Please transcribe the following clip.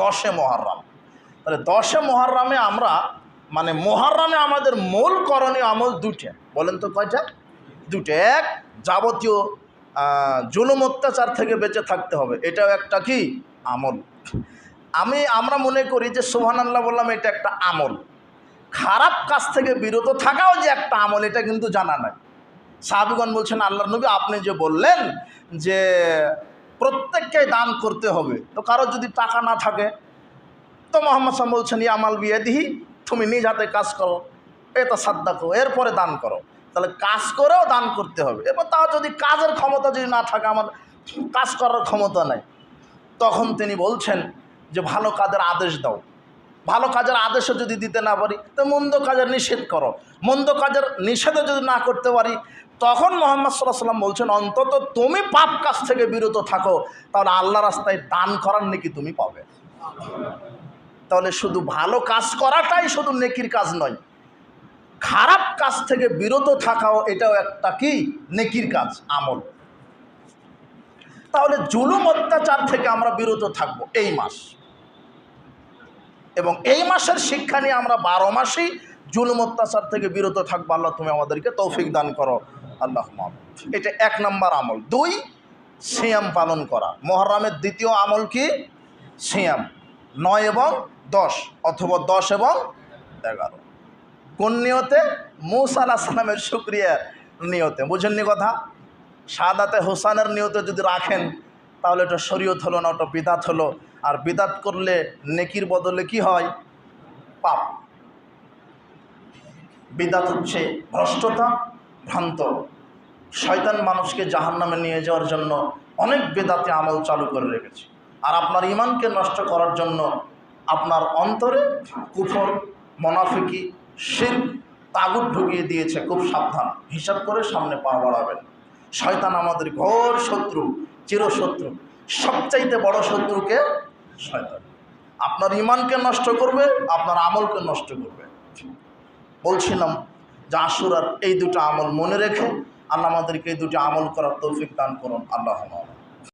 দশে মহারাম। তাহলে দশে মহারামে আমরা মানে মহারামে আমাদের মূল করণীয় আমল দুটে বলেন তো কয়টা? দুটো এক, যাবতীয় জুলুম অত্যাচার থেকে বেঁচে থাকতে হবে। এটাও একটা কি? আমল। আমি, আমরা মনে করি যে সোহান আল্লাহ বললাম এটা একটা আমল। খারাপ কাজ থেকে বিরত থাকাও যে একটা আমল, এটা কিন্তু জানা নাই। সাহাবিগণ বলছেন আল্লাহ নবী আপনি যে বললেন যে প্রত্যেককে দান করতে হবে। তো কারও যদি টাকা না থাকে, তো মোহাম্মদ সাহেব বলছেন ই আমাল বিয়ে দিহি তুমি নিজ হাতে কাজ করো এটা সাদ্দা করো এরপরে দান করো। তাহলে কাজ করেও দান করতে হবে। এবার তাও যদি কাজের ক্ষমতা যদি না থাকে, আমার কাজ করার ক্ষমতা নাই, তখন তিনি বলছেন যে, ভালো কাজের আদেশ দাও। ভালো কাজের আদেশও যদি দিতে না পারি, তো মন্দ কাজের নিষেধ করো। মন্দ কাজের নিষেধও যদি না করতে পারি, তখন মোহাম্মদ সাল্লাহ সাল্লাম বলছেন, অন্তত তুমি পাপ কাজ থেকে বিরত থাকো, তাহলে আল্লাহ রাস্তায় দান করার নাকি তুমি পাবে। তাহলে শুধু ভালো কাজ করাটাই শুধু নেকির কাজ নয়, খারাপ কাজ থেকে বিরত থাকাও এটাও একটা কি? নেকির কাজ, আমল। তাহলে জুলুম অত্যাচার থেকে আমরা বিরত থাকব এই মাস। এবং এই মাসের শিক্ষা নিয়ে আমরা বারো মাসেই জুলুম অত্যাচার থেকে বিরত থাকব। আল্লাহ তুমি আমাদেরকে তৌফিক দান করো। আল্লাহ এটা এক নম্বর আমল। দুই, সিয়াম পালন করা। মহরমের দ্বিতীয় আমল কি? সিয়াম। নয় এবং দশ, অথবা দশ এবং এগারো। কোন নিয়তে? মুসা আলাহ সালামের শুক্রিয়ার নিয়তে। বুঝেননি কথা? সাদাতে হোসানের নিয়তে যদি রাখেন তাহলে ওটা শরীয়ত হলো না, ওটা বিদাত হলো। আর বিদাত করলে নেকির বদলে কি হয়? পাপ। বিদাত হচ্ছে ভ্রষ্টতা, ভ্রান্ত। শয়তান মানুষকে জাহান নামে নিয়ে যাওয়ার জন্য অনেক বেদাতে আমল চালু করে রেখেছে। আর আপনার ইমানকে নষ্ট করার জন্য আপনার অন্তরে কুফর, মনাফিকি শিল্প তাগুদ ঢুকিয়ে দিয়েছে। খুব সাবধান। হিসাব করে সামনে পা বাড়াবেন। শয়তান আমাদের ঘোর শত্রু, চিরশত্রু। সবচাইতে বড় শত্রুকে শয়তান। আপনার ইমানকে নষ্ট করবে, আপনার আমলকে নষ্ট করবে। বলছিলাম যে আশুরার এই দুটো আমল মনে রেখে আল্লাহ আমাদেরকে এই দুটো আমল করার তৌফিক দান করুন। আল্লাহ